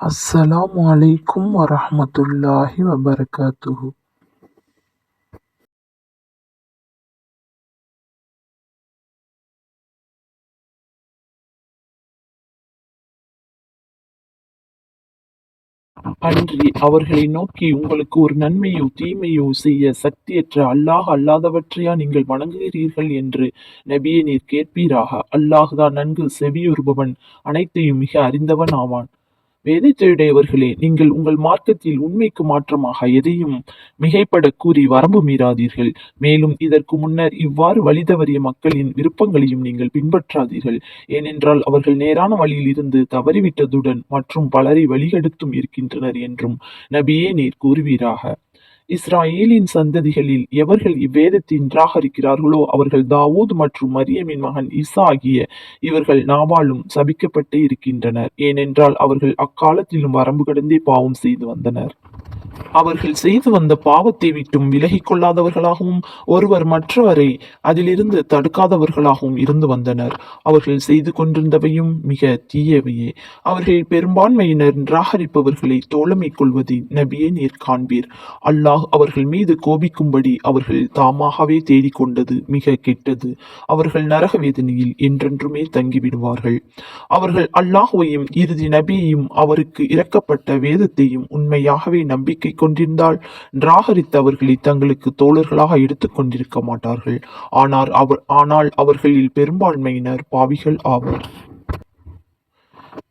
அஸ்ஸலாமு அலைக்கும் வரமத்துல்லாஹி வபரகாத்துஹு. அன்றி அவர்களை நோக்கி உங்களுக்கு ஒரு நன்மையோ தீமையோ செய்ய சக்தியற்ற அல்லாஹ் அல்லாதவற்றையா நீங்கள் வணங்குகிறீர்கள் என்று நபியை நீர் கேட்பீராக. அல்லாஹ்தான் நன்கு செவியுறுபவன் அனைத்தையும் மிக அறிந்தவன் ஆவான். வேதத்தையுடையவர்களே நீங்கள் உங்கள் மார்க்கத்தில் உண்மைக்கு மாற்றமாக எதையும் மிகைப்படக் கூறி வரம்பு மீறாதீர்கள். மேலும் இதற்கு முன்னர் இவ்வாறு வழி தவறிய மக்களின் விருப்பங்களையும் நீங்கள் பின்பற்றாதீர்கள். ஏனென்றால் அவர்கள் நேரான வழியில் இருந்து தவறிவிட்டதுடன் மற்றும் பலரை வழிகெடுத்தும் இருக்கின்றனர் என்றும் நபியே நீர் கூறுவீராக. இஸ்ராயேலின் சந்ததிகளில் எவர்கள் இவ்வேதத்தை நிராகரிக்கிறார்களோ அவர்கள் தாவூத் மற்றும் மரியமின் மகன் இசா ஆகிய இவர்கள் நாவாலும் சபிக்கப்பட்டு இருக்கின்றனர். ஏனென்றால் அவர்கள் அக்காலத்திலும் வரம்பு கடந்தே பாவம் செய்து வந்தனர். அவர்கள் செய்து வந்த பாவத்தை விட்டும் விலகிக் கொள்ளாதவர்களாகவும் ஒருவர் மற்றவரை அதிலிருந்து தடுக்காதவர்களாகவும் இருந்து வந்தனர். அவர்கள் செய்து கொண்டிருந்தவையும் மிக தீயவையே. அவர்கள் பெரும்பான்மையினர் நிராகரிப்பவர்களை தோழமை கொள்வதை நபியே நீர் காண்பீர். அல்லாஹ் அவர்கள் மீது கோபிக்கும்படி அவர்கள் தாமாகவே தேடிக்கொண்டது மிக கெட்டது. அவர்கள் நரக வேதனையில் என்றென்றுமே தங்கிவிடுவார்கள். அவர்கள் அல்லாஹுவையும் இறுதி நபியையும் அவருக்கு இறக்கப்பட்ட வேதத்தையும் உண்மையாகவே நம்பிக்கை கொண்டிருந்தால் நிராகரித்தவர்களை தங்களுக்கு தோழர்களாக எடுத்துக் கொண்டிருக்க மாட்டார்கள். ஆனால் அவர் ஆனால் அவர்களில் பெரும்பான்மையினர் பாவிகள் ஆவர்.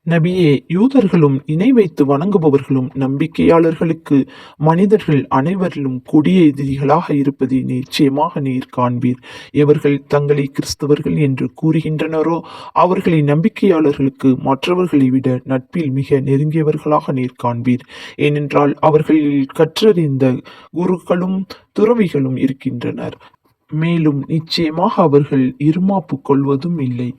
நபியே யூதர்களும் இணை வைத்து வணங்குபவர்களும் நம்பிக்கையாளர்களுக்கு மனிதர்கள் அனைவரிலும் கொடிய எதிரிகளாக இருப்பதை நிச்சயமாக நீர் காண்பீர். எவர்கள் தங்களை கிறிஸ்தவர்கள் என்று கூறுகின்றனரோ அவர்களை நம்பிக்கையாளர்களுக்கு மற்றவர்களை விட நட்பில் மிக நெருங்கியவர்களாக நீர் காண்பீர். ஏனென்றால் அவர்களில் கற்றறிந்த குருக்களும் துறவிகளும் இருக்கின்றனர். மேலும் நிச்சயமாக அவர்கள் இருமாப்பு கொள்வதும் இல்லை.